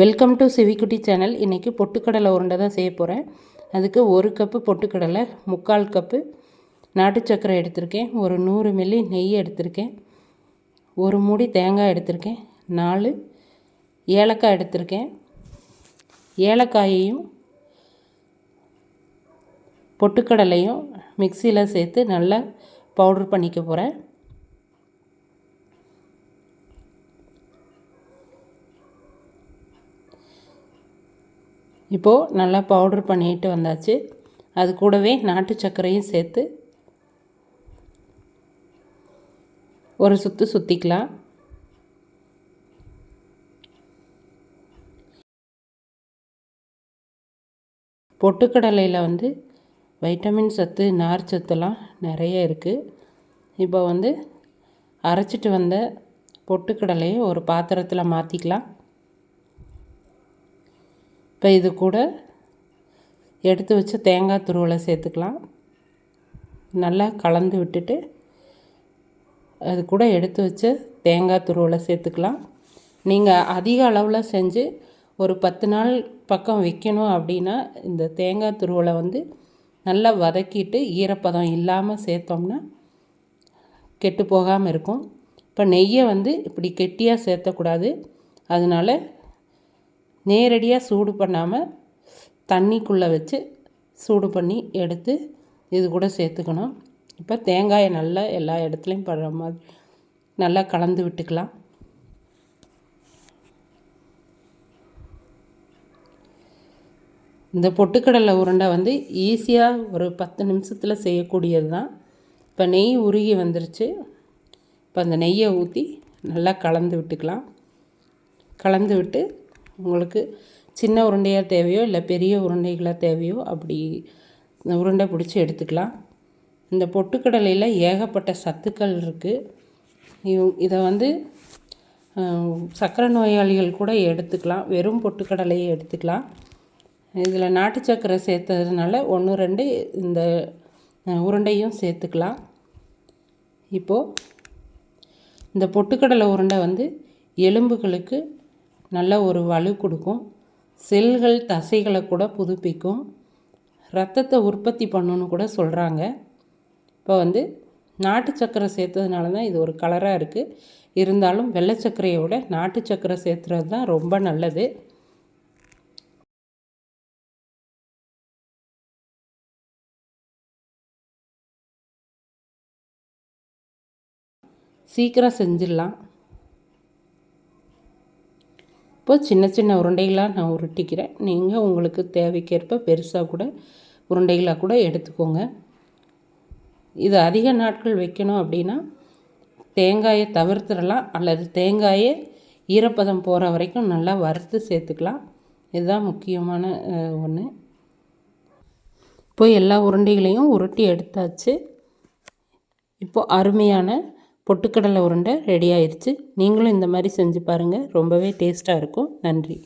Welcome to சிவிக்குட்டி channel இன்றைக்கி பொட்டுக்கடலை உருண்டை தான் செய்ய போகிறேன் அதுக்கு ஒரு கப்பு பொட்டுக்கடலை முக்கால் கப்பு நாட்டு சக்கரை எடுத்திருக்கேன். ஒரு நூறு மில்லி நெய் எடுத்திருக்கேன். ஒரு மூடி தேங்காய் எடுத்திருக்கேன். நாலு ஏலக்காய் எடுத்திருக்கேன். ஏலக்காயையும் பொட்டுக்கடலையும் மிக்சியில் சேர்த்து நல்லா பவுடர் பண்ணிக்க போகிறேன் இப்போது நல்லா பவுட்ரு பண்ணிட்டு வந்தாச்சு. அது கூடவே நாட்டு சர்க்கரையும் சேர்த்து ஒரு சுற்று சுற்றிக்கலாம் பொட்டுக்கடலையில் வந்து வைட்டமின் சத்து நார் சத்துலாம் நிறைய இருக்குது இப்போ வந்து அரைச்சிட்டு வந்த பொட்டுக்கடலையை ஒரு பாத்திரத்தில் மாற்றிக்கலாம் இப்போ இது கூட எடுத்து வச்ச தேங்காய் துருவலை சேர்த்துக்கலாம். நல்லா கலந்து விட்டுட்டு அது கூட எடுத்து வச்ச தேங்காய் துருவலை சேர்த்துக்கலாம். நீங்கள் அதிக அளவில் செஞ்சு ஒரு பத்து நாள் பக்கம் வைக்கணும் அப்படின்னா இந்த தேங்காய் துருவலை வந்து நல்லா வதக்கிட்டு ஈரப்பதம் இல்லாமல் சேர்த்தோம்னா கெட்டு போகாமல் இருக்கும். இப்போ நெய்யை வந்து இப்படி கெட்டியாக சேர்த்தக்கூடாது அதனால் நேரடியாக சூடு பண்ணாமல் தண்ணிக்குள்ளே வச்சு சூடு பண்ணி எடுத்து இது கூட சேர்த்துக்கணும். இப்போ தேங்காயை நல்லா எல்லா இடத்துலையும் படுற மாதிரி நல்லா கலந்து விட்டுக்கலாம். இந்த பொட்டுக்கடலை உருண்டை வந்து ஈஸியாக ஒரு பத்து நிமிஷத்தில் செய்யக்கூடியது தான். இப்போ நெய் உருகி வந்துருச்சு. இப்போ அந்த நெய்யை ஊற்றி நல்லா கலந்து விட்டுக்கலாம். கலந்து விட்டு உங்களுக்கு சின்ன உருண்டையாக தேவையோ இல்லை பெரிய உருண்டைகளாக தேவையோ அப்படி உருண்டை பிடிச்சி எடுத்துக்கலாம். இந்த பொட்டுக்கடலையில் ஏகப்பட்ட சத்துக்கள் இருக்குது இதை வந்து சர்க்கரை நோயாளிகள் கூட எடுத்துக்கலாம். வெறும் பொட்டுக்கடலையை எடுத்துக்கலாம். இதில் நாட்டு சர்க்கரை சேர்த்ததுனால ஒன்று ரெண்டு இந்த உருண்டையும் சேர்த்துக்கலாம். இப்போது இந்த பொட்டுக்கடலை உருண்டை வந்து எலும்புகளுக்கு நல்ல ஒரு வலு கொடுக்கும். செல்கள் தசைகளை கூட புதுப்பிக்கும். ரத்தத்தை உற்பத்தி பண்ணுன்னு கூட சொல்கிறாங்க இப்போ வந்து நாட்டு சக்கரை சேர்த்ததுனால தான் இது ஒரு கலராக இருக்குது இருந்தாலும் வெள்ளை சர்க்கரையை விட நாட்டு சக்கரை சேர்த்துறது தான் ரொம்ப நல்லது. சீக்கிரம் செஞ்சிடலாம். இப்போ சின்ன சின்ன உருண்டைகளாக நான் உருட்டிக்கிறேன். நீங்கள் உங்களுக்கு தேவைக்கேற்ப பெருசாக கூட உருண்டைகளாக கூட எடுத்துக்கோங்க. இது அதிக நாட்கள் வைக்கணும் அப்படின்னா தேங்காயை தவிர்த்துடலாம். அல்லது தேங்காயை ஈரப்பதம் போகிற வரைக்கும் நல்லா வறுத்து சேர்த்துக்கலாம். இதுதான் முக்கியமான ஒன்று இப்போ எல்லா உருண்டைகளையும் உருட்டி எடுத்தாச்சு. இப்போது அருமையான பொட்டுக்கடலை உருண்டை ரெடி ஆயிடுச்சு நீங்களும் இந்த மாதிரி செஞ்சு பாருங்கள் ரொம்பவே டேஸ்ட்டாக இருக்கும். நன்றி.